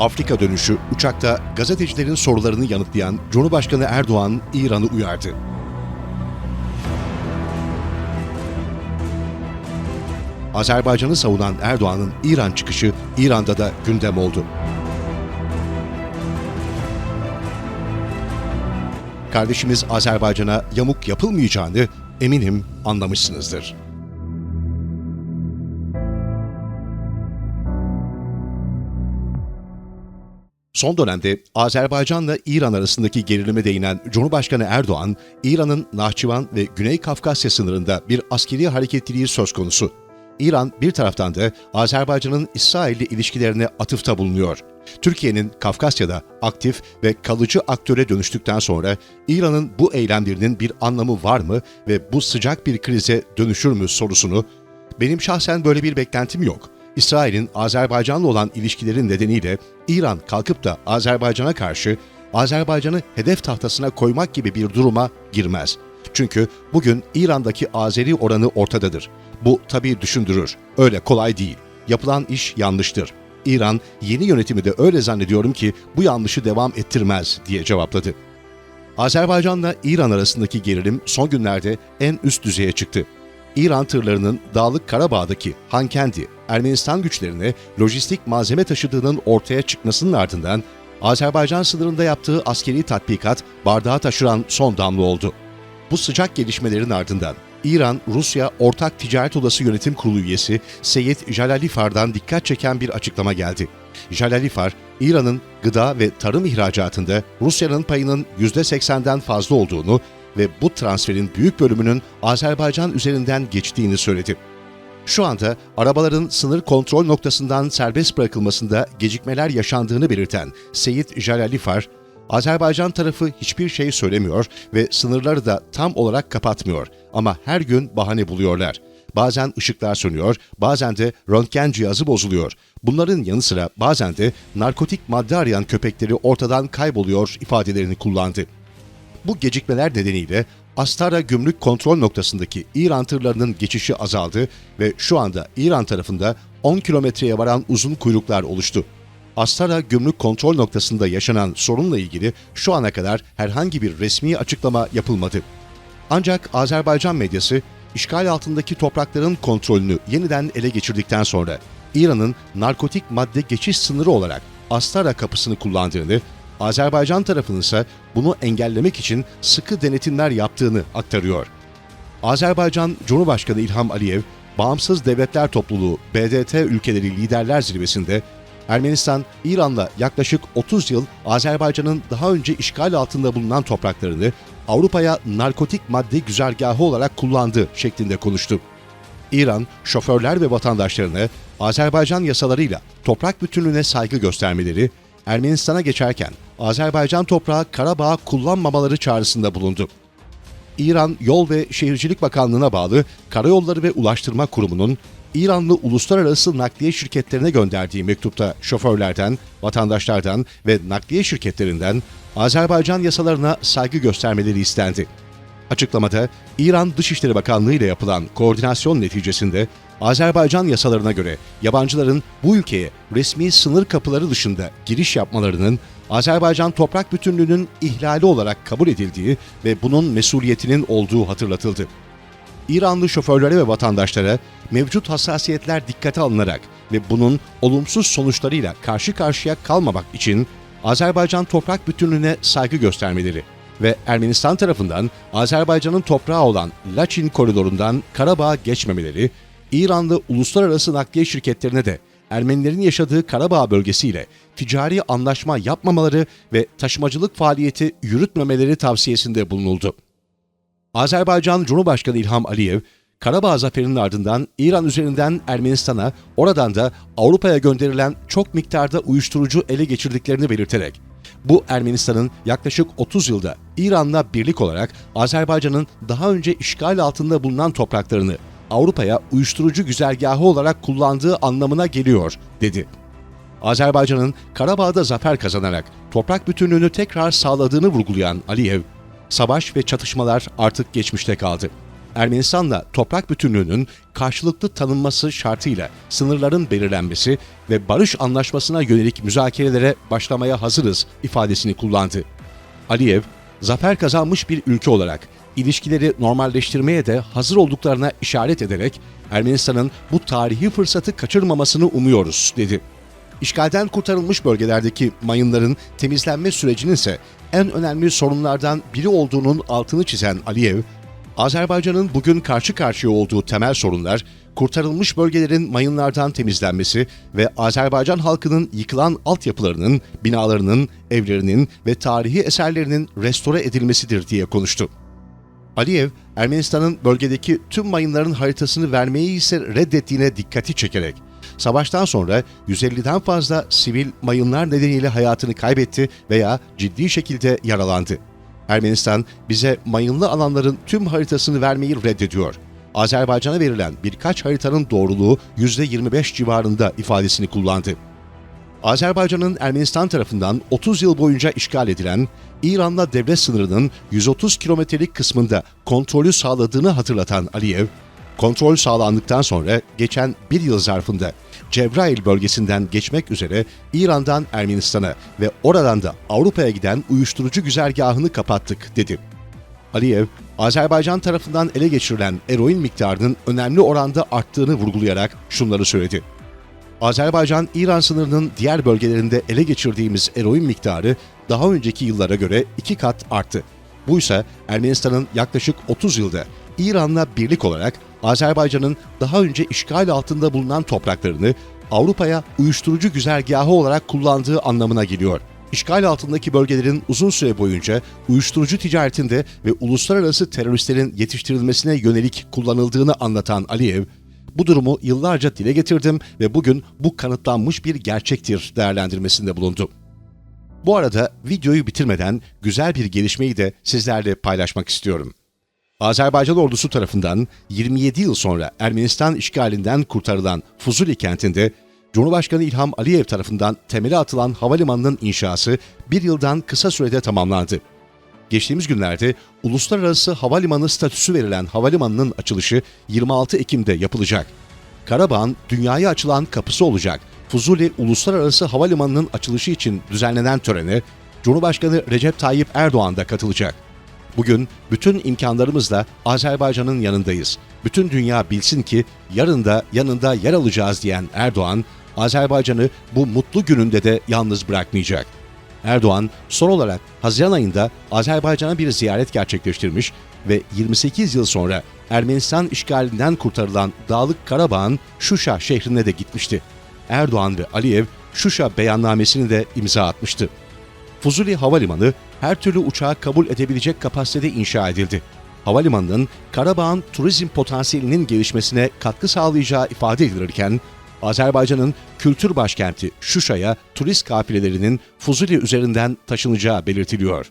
Afrika dönüşü uçakta gazetecilerin sorularını yanıtlayan Cumhurbaşkanı Erdoğan İran'ı uyardı. Azerbaycan'ı savunan Erdoğan'ın İran çıkışı İran'da da gündem oldu. Kardeşimiz Azerbaycan'a yamuk yapılmayacağını eminim anlamışsınızdır. Son dönemde Azerbaycan'la İran arasındaki gerilime değinen Cumhurbaşkanı Erdoğan, İran'ın Nahçıvan ve Güney Kafkasya sınırında bir askeri hareketliliği söz konusu. İran bir taraftan da Azerbaycan'ın İsrail'le ilişkilerine atıfta bulunuyor. Türkiye'nin Kafkasya'da aktif ve kalıcı aktöre dönüştükten sonra İran'ın bu eylemlerinin bir anlamı var mı ve bu sıcak bir krize dönüşür mü sorusunu benim şahsen böyle bir beklentim yok. İsrail'in Azerbaycan'la olan ilişkilerin nedeniyle İran kalkıp da Azerbaycan'a karşı Azerbaycan'ı hedef tahtasına koymak gibi bir duruma girmez. Çünkü bugün İran'daki Azeri oranı ortadadır. Bu tabii düşündürür. Öyle kolay değil. Yapılan iş yanlıştır. İran yeni yönetimi de öyle zannediyorum ki bu yanlışı devam ettirmez diye cevapladı. Azerbaycan'la İran arasındaki gerilim son günlerde en üst düzeye çıktı. İran tırlarının Dağlık Karabağ'daki Hankendi, Ermenistan güçlerine lojistik malzeme taşıdığının ortaya çıkmasının ardından Azerbaycan sınırında yaptığı askeri tatbikat bardağı taşıran son damla oldu. Bu sıcak gelişmelerin ardından İran-Rusya Ortak Ticaret Odası Yönetim Kurulu üyesi Seyit Jalalifar'dan dikkat çeken bir açıklama geldi. Jalalifar, İran'ın gıda ve tarım ihracatında Rusya'nın payının %80'den fazla olduğunu ve bu transferin büyük bölümünün Azerbaycan üzerinden geçtiğini söyledi. Şu anda arabaların sınır kontrol noktasından serbest bırakılmasında gecikmeler yaşandığını belirten Seyit Jalalifar, Azerbaycan tarafı hiçbir şey söylemiyor ve sınırları da tam olarak kapatmıyor ama her gün bahane buluyorlar. Bazen ışıklar sönüyor, bazen de röntgen cihazı bozuluyor. Bunların yanı sıra bazen de narkotik madde arayan köpekleri ortadan kayboluyor ifadelerini kullandı. Bu gecikmeler nedeniyle Astara gümrük kontrol noktasındaki İran tırlarının geçişi azaldı ve şu anda İran tarafında 10 kilometreye varan uzun kuyruklar oluştu. Astara gümrük kontrol noktasında yaşanan sorunla ilgili şu ana kadar herhangi bir resmi açıklama yapılmadı. Ancak Azerbaycan medyası işgal altındaki toprakların kontrolünü yeniden ele geçirdikten sonra İran'ın narkotik madde geçiş sınırı olarak Astara kapısını kullandığını, Azerbaycan tarafının ise bunu engellemek için sıkı denetimler yaptığını aktarıyor. Azerbaycan Cumhurbaşkanı İlham Aliyev, Bağımsız Devletler Topluluğu BDT ülkeleri liderler zirvesinde Ermenistan, İran'la yaklaşık 30 yıl Azerbaycan'ın daha önce işgal altında bulunan topraklarını Avrupa'ya narkotik madde güzergahı olarak kullandı şeklinde konuştu. İran, şoförler ve vatandaşlarına Azerbaycan yasalarıyla toprak bütünlüğüne saygı göstermeleri, Ermenistan'a geçerken Azerbaycan toprağı Karabağ kullanmamaları çağrısında bulundu. İran Yol ve Şehircilik Bakanlığı'na bağlı Karayolları ve Ulaştırma Kurumu'nun İranlı uluslararası nakliye şirketlerine gönderdiği mektupta şoförlerden, vatandaşlardan ve nakliye şirketlerinden Azerbaycan yasalarına saygı göstermeleri istendi. Açıklamada İran Dışişleri Bakanlığı ile yapılan koordinasyon neticesinde Azerbaycan yasalarına göre yabancıların bu ülkeye resmi sınır kapıları dışında giriş yapmalarının Azerbaycan toprak bütünlüğünün ihlali olarak kabul edildiği ve bunun mesuliyetinin olduğu hatırlatıldı. İranlı şoförlere ve vatandaşlara mevcut hassasiyetler dikkate alınarak ve bunun olumsuz sonuçlarıyla karşı karşıya kalmamak için Azerbaycan toprak bütünlüğüne saygı göstermeleri ve Ermenistan tarafından Azerbaycan'ın toprağı olan Laçin koridorundan Karabağ'a geçmemeleri, İranlı uluslararası nakliye şirketlerine de Ermenilerin yaşadığı Karabağ bölgesiyle ticari anlaşma yapmamaları ve taşımacılık faaliyeti yürütmemeleri tavsiyesinde bulunuldu. Azerbaycan Cumhurbaşkanı İlham Aliyev, Karabağ zaferinin ardından İran üzerinden Ermenistan'a, oradan da Avrupa'ya gönderilen çok miktarda uyuşturucu ele geçirdiklerini belirterek, bu Ermenistan'ın yaklaşık 30 yılda İran'la birlik olarak Azerbaycan'ın daha önce işgal altında bulunan topraklarını Avrupa'ya uyuşturucu güzergahı olarak kullandığı anlamına geliyor, dedi. Azerbaycan'ın Karabağ'da zafer kazanarak toprak bütünlüğünü tekrar sağladığını vurgulayan Aliyev, savaş ve çatışmalar artık geçmişte kaldı. Ermenistan'la toprak bütünlüğünün karşılıklı tanınması şartıyla sınırların belirlenmesi ve barış anlaşmasına yönelik müzakerelere başlamaya hazırız ifadesini kullandı. Aliyev, zafer kazanmış bir ülke olarak ilişkileri normalleştirmeye de hazır olduklarına işaret ederek Ermenistan'ın bu tarihi fırsatı kaçırmamasını umuyoruz dedi. İşgalden kurtarılmış bölgelerdeki mayınların temizlenme sürecinin ise en önemli sorunlardan biri olduğunun altını çizen Aliyev, Azerbaycan'ın bugün karşı karşıya olduğu temel sorunlar, kurtarılmış bölgelerin mayınlardan temizlenmesi ve Azerbaycan halkının yıkılan altyapılarının, binalarının, evlerinin ve tarihi eserlerinin restore edilmesidir diye konuştu. Aliyev, Ermenistan'ın bölgedeki tüm mayınların haritasını vermeyi ise reddettiğine dikkati çekerek, savaştan sonra 150'den fazla sivil mayınlar nedeniyle hayatını kaybetti veya ciddi şekilde yaralandı. Ermenistan bize mayınlı alanların tüm haritasını vermeyi reddediyor. Azerbaycan'a verilen birkaç haritanın doğruluğu %25 civarında ifadesini kullandı. Azerbaycan'ın Ermenistan tarafından 30 yıl boyunca işgal edilen İran'la devlet sınırının 130 kilometrelik kısmında kontrolü sağladığını hatırlatan Aliyev, kontrol sağlandıktan sonra geçen bir yıl zarfında Cebrail bölgesinden geçmek üzere İran'dan Ermenistan'a ve oradan da Avrupa'ya giden uyuşturucu güzergahını kapattık dedi. Aliyev, Azerbaycan tarafından ele geçirilen eroin miktarının önemli oranda arttığını vurgulayarak şunları söyledi. Azerbaycan-İran sınırının diğer bölgelerinde ele geçirdiğimiz eroin miktarı daha önceki yıllara göre iki kat arttı. Bu ise Ermenistan'ın yaklaşık 30 yılda İran'la birlik olarak Azerbaycan'ın daha önce işgal altında bulunan topraklarını Avrupa'ya uyuşturucu güzergahı olarak kullandığı anlamına geliyor. İşgal altındaki bölgelerin uzun süre boyunca uyuşturucu ticaretinde ve uluslararası teröristlerin yetiştirilmesine yönelik kullanıldığını anlatan Aliyev, bu durumu yıllarca dile getirdim ve bugün bu kanıtlanmış bir gerçektir değerlendirmesinde bulundu. Bu arada videoyu bitirmeden güzel bir gelişmeyi de sizlerle paylaşmak istiyorum. Azerbaycan ordusu tarafından 27 yıl sonra Ermenistan işgalinden kurtarılan Fuzuli kentinde Cumhurbaşkanı İlham Aliyev tarafından temeli atılan havalimanının inşası bir yıldan kısa sürede tamamlandı. Geçtiğimiz günlerde uluslararası havalimanı statüsü verilen havalimanının açılışı 26 Ekim'de yapılacak. Karabağ'ın dünyaya açılan kapısı olacak Fuzuli Uluslararası Havalimanı'nın açılışı için düzenlenen törene Cumhurbaşkanı Recep Tayyip Erdoğan da katılacak. Bugün bütün imkanlarımızla Azerbaycan'ın yanındayız. Bütün dünya bilsin ki yarın da yanında yer alacağız diyen Erdoğan, Azerbaycan'ı bu mutlu gününde de yalnız bırakmayacak. Erdoğan son olarak Haziran ayında Azerbaycan'a bir ziyaret gerçekleştirmiş ve 28 yıl sonra Ermenistan işgalinden kurtarılan Dağlık Karabağ'ın Şuşa şehrine de gitmişti. Erdoğan ve Aliyev Şuşa beyannamesini de imza atmıştı. Fuzuli Havalimanı her türlü uçağı kabul edebilecek kapasitede inşa edildi. Havalimanının Karabağ'ın turizm potansiyelinin gelişmesine katkı sağlayacağı ifade edilirken, Azerbaycan'ın kültür başkenti Şuşa'ya turist kafilelerinin Fuzuli üzerinden taşınacağı belirtiliyor.